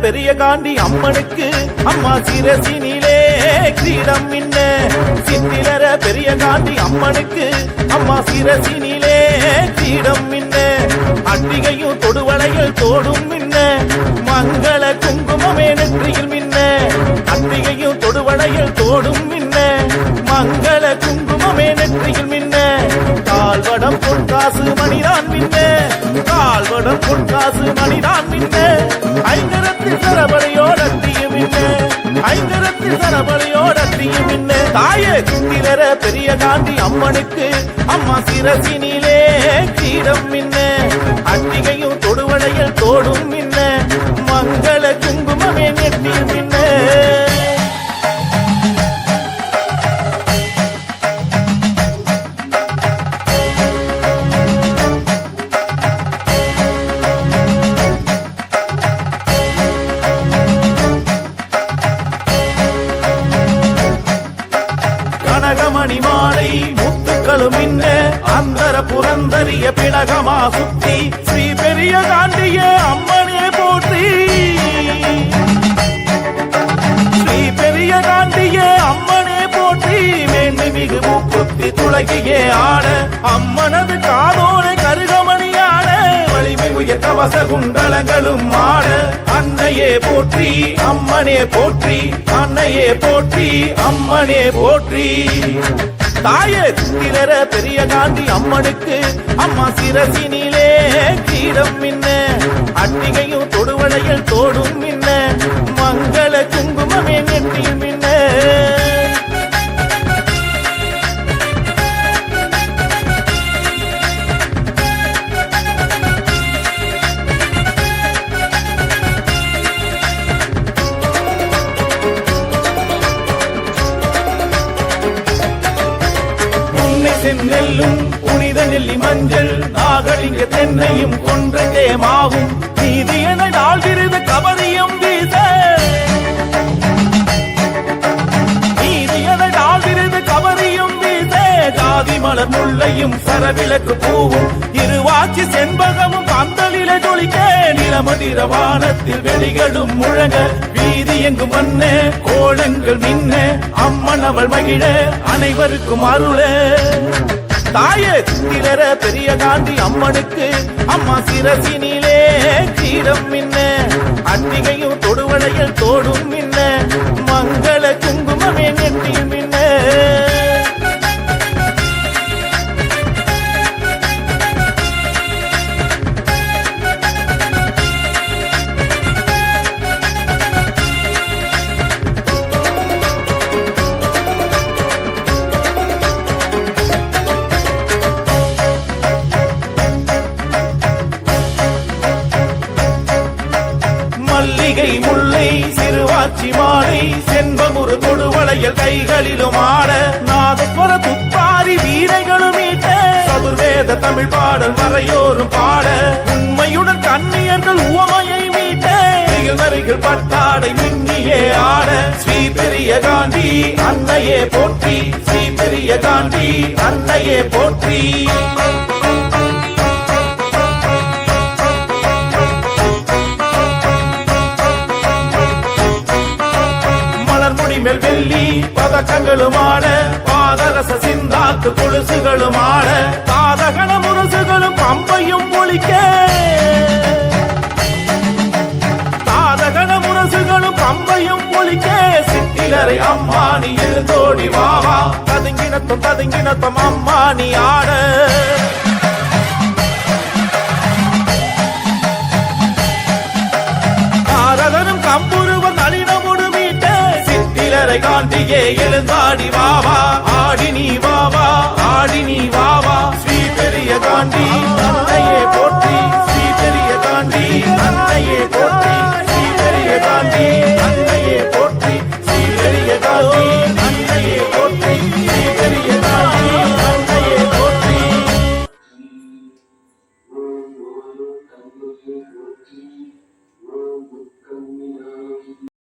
பெரிய காண்டி அம்மனுக்கு அம்மா சிரசினிலே கிரீடம் மின்ன. சித்திலர பெரிய காண்டி அம்மனுக்கு அம்மா சிரசினிலே கிரீடம் மின்ன. அட்டிகையும் தொடுவளையில் தோடும் மின்ன. மங்கள குங்குமமே நெற்றியில் பொற்காசு மணிதான் மின்ன. கால்வடம் பொற்காசு மணிதான் மின்ன. ஐங்கரத்தில் சரபடியோடத்தியும் மின்ன. ஐங்கரத்தில் சரபடியோடத்தியும் மின்ன. தாயே சித்திரர பெரிய காந்தி அம்மனுக்கு அம்மா சிரசினிலே கீடம் மின்ன. அட்டிகையும் தொடுவடையில் தோடும் மின்ன. கனகமணி மாலை முத்துக்களும் மின்ன அந்தர புரந்தரிய பிணகமா சுத்தி ஸ்ரீ பெரிய காண்டிய அம்மனே போற்றி. ஸ்ரீ பெரிய காண்டிய அம்மனே போற்றி. வேண்டி மிகு மூக்குத்தி துளகியே ஆட அம்மனது காதோட உயர் கவச குண்டலங்களும் ஆட அன்னையே போற்றி அம்மனே போற்றி அன்னையே போற்றி அம்மனே போற்றி. தாயே சித்திரர பெரிய காந்தி அம்மனுக்கு அம்மா சிரசினிலே கீடம் மின்ன. அட்டிகையும் தொடுவளையில் தோடும் மின்ன. மங்கள குங்குமமே நெல்லும் புனித நெல்லி மஞ்சள் நாகலிங்க தென்னையும் கொன்றே மாவும் நீதி என நாள்கிறது கபதியும் வீச. நீதி என ஆழ்கிறது கபதியும் வீச. ஜாதி மலர் முல்லையும் சரவிளக்கு பூவும். இருவாச்சி செண்பகமும் பந்தலில ஜொலிக்க. நிலமதிர வானத்தில் வெளிகளும் முழங்க வீதி எங்கும் மண்ண கோலங்கள் மின்ன அம்மன் அவள் மகிழ அனைவருக்கும் அருள. தாயே சித்திரர பெரிய காந்தி அம்மனுக்கு அம்மா சிரசினிலே கீரம் மின்ன. அன்னிகையும் தொடுவடையில் தோடும் மின்ன மங்கள குங்குமமே நெற்றியில் மல்லிகை முல்லை சிறுவாச்சி மாலை செண்பமுறு தொடுவளையல் கைகளிலும் ஆட நாதஸ்வர துப்பாரி வீரைகளும் ஈட்ட சதுர்வேத தமிழ் பாடல் மறையோரும் பாட உண்மையுடன் கண்ணியர்கள் உவமையை மீட்ட நிகழ்வரைகள் பட்டாடை மின்னியே ஆட ஸ்ரீ பெரிய காந்தி அன்னையே போற்றி ஸ்ரீ பெரிய காந்தி அன்னையே போற்றி. மேல் வெள்ளி பதக்கங்களுமான பாதரச சிந்தாத்து கொலுசுகளுமான தாதகன முரசுகளும் பம்பையும் ஒழிக்க. தாதகன முரசுகளும் பம்பையும் ஒழிக்க. சித்திலரை அம்மானி எழுந்தோடி வாவா பதுங்கினத்தும் ததுங்கினத்தும் அம்மானி ஆட. சித்திலரை காந்தியே எழுந்தாடி வாவா ஆடி நீ வாவா ஆடி நீ வாவா ஸ்ரீ பெரிய காந்தி தந்தையே போட்டு